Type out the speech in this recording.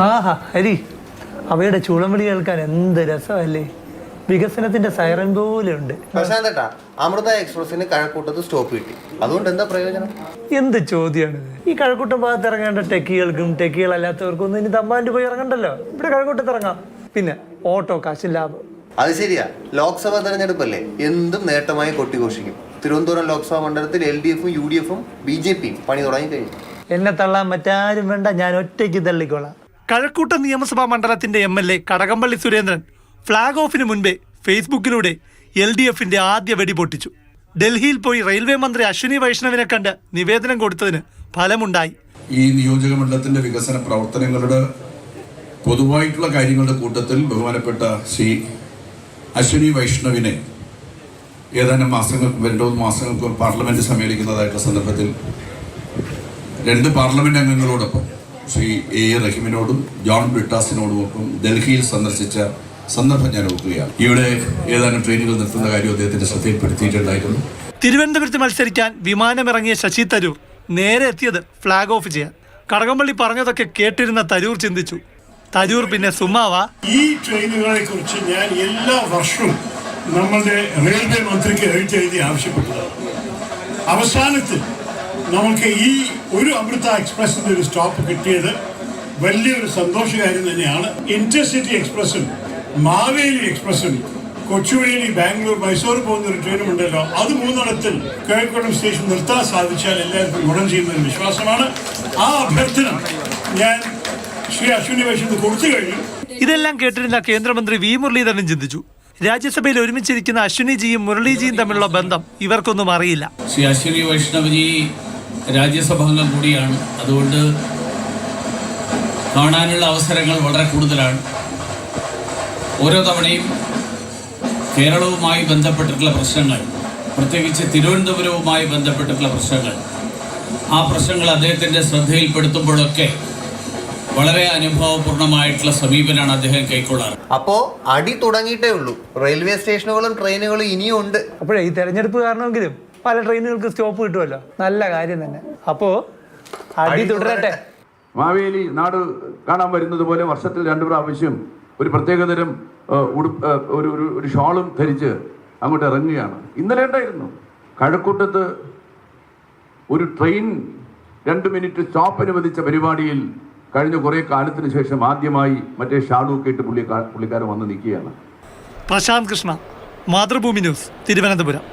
ആഹാ ഹരി അവയുടെ ചുളംവിളി കേൾക്കാൻ എന്ത് രസമല്ലേ? വികസനത്തിന്റെ സൈറൻ പോലെ ഉണ്ട് പ്രശാന്തേട്ടാ അമൃത എക്സ്പ്രസിന് കഴക്കൂട്ടത്ത് സ്റ്റോപ്പ് കിട്ടി. അതുകൊണ്ട് എന്താ പ്രയോജനം? എന്ത് ചോദ്യമാണ് ഈ കഴക്കൂട്ടം ഭാഗത്ത് ഇറങ്ങേണ്ട ടെക്കികൾക്കും ടെക്കികളല്ലാത്തവർക്കും ഒന്നും ഇനി തമ്പാന്റെ പോയി ഇറങ്ങണ്ടല്ലോ. ഇവിടെ കഴക്കൂട്ടത്ത് ഇറങ്ങാം. പിന്നെ ഓട്ടോ കാശ് ലാഭം. അത് ശരിയാ. ലോക്സഭാ തെരഞ്ഞെടുപ്പല്ലേ? എന്തും നേട്ടമായി കൊട്ടിഘോഷിക്കും. തിരുവനന്തപുരം ലോക്സഭാ മണ്ഡലത്തിൽ എൽ ഡി എഫും യു ഡി എഫും ബി ജെ പിയും പണി തുടങ്ങി കഴിഞ്ഞു എന്നെ തള്ളാൻ മറ്റാരും വേണ്ട ഞാൻ ഒറ്റയ്ക്ക് തള്ളിക്കോളാം. കഴക്കൂട്ടം നിയമസഭാ മണ്ഡലത്തിന്റെ M L A Kadakampally Surendran flag ഓഫിന് മുൻപേ ഫേസ്ബുക്കിലൂടെ എൽ ഡി എഫിന്റെ ആദ്യ വെടി പൊട്ടിച്ചു. ഡൽഹിയിൽ പോയി റെയിൽവേ മന്ത്രി അശ്വിനി വൈഷ്ണവിനെ കണ്ട് നിവേദനം കൊടുത്തതിന് ഫലമുണ്ടായി. ഈ നിയോജക മണ്ഡലത്തിന്റെ വികസന പ്രവർത്തനങ്ങളുടെ പൊതുവായിട്ടുള്ള കാര്യങ്ങളുടെ കൂട്ടത്തിൽ ബഹുമാനപ്പെട്ട ശ്രീ അശ്വിനി വൈഷ്ണവിനെ ഏതാനും മാസങ്ങൾക്ക് രണ്ടോ മാസങ്ങൾക്ക് പാർലമെന്റ് സമ്മേളിക്കുന്നതായിട്ടുള്ള സന്ദർഭത്തിൽ രണ്ട് പാർലമെന്റ് അംഗങ്ങളോടൊപ്പം ശ്രീ എ എ റഹീമിനോടും ജോൺ ബ്രിട്ടാസിനോടുമൊപ്പം ഡൽഹിയിൽ സന്ദർശിച്ച സന്ദർഭം ഞാൻ ഓർക്കുകയാണ്. ഇവിടെ ഏതാനും ട്രെയിനുകൾ നിർത്തുന്ന കാര്യം അദ്ദേഹത്തിന്റെ ശ്രദ്ധയിൽപ്പെടുത്തിയിട്ടുണ്ടായിരുന്നു. തിരുവനന്തപുരത്ത് മത്സരിക്കാൻ വിമാനമിറങ്ങിയ ശശി തരൂർ നേരെ എത്തിയത് ഫ്ളാഗ് ഓഫ് ചെയ്യാൻ. കടകംപള്ളി പറഞ്ഞതൊക്കെ കേട്ടിരുന്ന തരൂർ ചിന്തിച്ചു. തരൂർ പിന്നെ സുമാവാ. ഈ ട്രെയിനുകളെ കുറിച്ച് ഞാൻ എല്ലാ വർഷവും നമ്മളുടെ റെയിൽവേ മന്ത്രിക്ക് എഴുതി എഴുതി ആവശ്യപ്പെട്ടതാണ്. അവസാനത്തിൽ നമുക്ക് ഈ ഒരു അമൃത എക്സ്പ്രസിന്റെ ഒരു സ്റ്റോപ്പ് കിട്ടിയത് വലിയൊരു സന്തോഷകാര്യം തന്നെയാണ്. ഇന്റർസിറ്റി എക്സ്പ്രസ്സും മാവേലി എക്സ്പ്രസ്സും കൊച്ചുവേലി ബാംഗ്ലൂർ മൈസൂർ പോകുന്ന ഒരു ട്രെയിനും ഉണ്ടല്ലോ. അത് മൂന്നിടത്തിൽ കോഴിക്കോട് സ്റ്റേഷൻ നിർത്താൻ സാധിച്ചാൽ എല്ലാവർക്കും ഗുണം ചെയ്യുന്ന ഒരു വിശ്വാസമാണ്. ആ അഭ്യർത്ഥന ഞാൻ ശ്രീ അശ്വിനി വൈഷ്ണവ് കൊടുത്തു കഴിഞ്ഞു. ഇതെല്ലാം കേട്ടിരുന്ന കേന്ദ്രമന്ത്രി വി മുരളീധരൻ ചിന്തിച്ചു. രാജ്യസഭയിൽ ഒരുമിച്ചിരിക്കുന്ന അശ്വിനിജിയും മുരളിജിയും തമ്മിലുള്ള ബന്ധം ഇവർക്കൊന്നും അറിയില്ല. ശ്രീ അശ്വിനി വൈഷ്ണവജി രാജ്യസഭാംഗം കൂടിയാണ്. അതുകൊണ്ട് കാണാനുള്ള അവസരങ്ങൾ വളരെ കൂടുതലാണ്. ഓരോ തവണയും കേരളവുമായി ബന്ധപ്പെട്ടിട്ടുള്ള പ്രശ്നങ്ങൾ പ്രത്യേകിച്ച് തിരുവനന്തപുരവുമായി ബന്ധപ്പെട്ടിട്ടുള്ള പ്രശ്നങ്ങൾ ആ പ്രശ്നങ്ങൾ അദ്ദേഹത്തിന്റെ ശ്രദ്ധയിൽപ്പെടുത്തുമ്പോഴൊക്കെ വളരെ അനുഭവപൂർണമായിട്ടുള്ള സമീപനമാണ് അദ്ദേഹം കൈക്കൊള്ളാറ്. അപ്പോ അടി തുടങ്ങിയിട്ടേ ഉള്ളൂ. റെയിൽവേ സ്റ്റേഷനുകളും ട്രെയിനുകളും ഇനിയും ഉണ്ട്. അപ്പോഴേ ഈ തെരഞ്ഞെടുപ്പ് കാരണമെങ്കിലും പല ട്രെയിനുകൾക്ക് സ്റ്റോപ്പ് കിട്ടുമല്ലോ. നല്ല കാര്യം തന്നെ. അപ്പോ അടി തുടരട്ടെ. മാവേലി നാട് കാണാൻ വരുന്നത് പോലെ വർഷത്തിൽ രണ്ടു പ്രാവശ്യം ഒരു പ്രത്യേകതരം ഉടുപ്പ് ഒരു ഒരു ഷോളും ധരിച്ച് അങ്ങോട്ട് ഇറങ്ങുകയാണ്. ഇന്നലെ ഉണ്ടായിരുന്നു. കഴക്കൂട്ടത്ത് ഒരു ട്രെയിൻ രണ്ട് മിനിറ്റ് സ്റ്റോപ്പ് അനുവദിച്ച പരിപാടിയിൽ കഴിഞ്ഞ കുറേ കാലത്തിന് ശേഷം ആദ്യമായി മറ്റേ ഷാളു കേട്ട് പുള്ളി പുള്ളിക്കാരൻ വന്ന് നിൽക്കുകയാണ്. പ്രശാന്ത് കൃഷ്ണ മാതൃഭൂമി ന്യൂസ് തിരുവനന്തപുരം.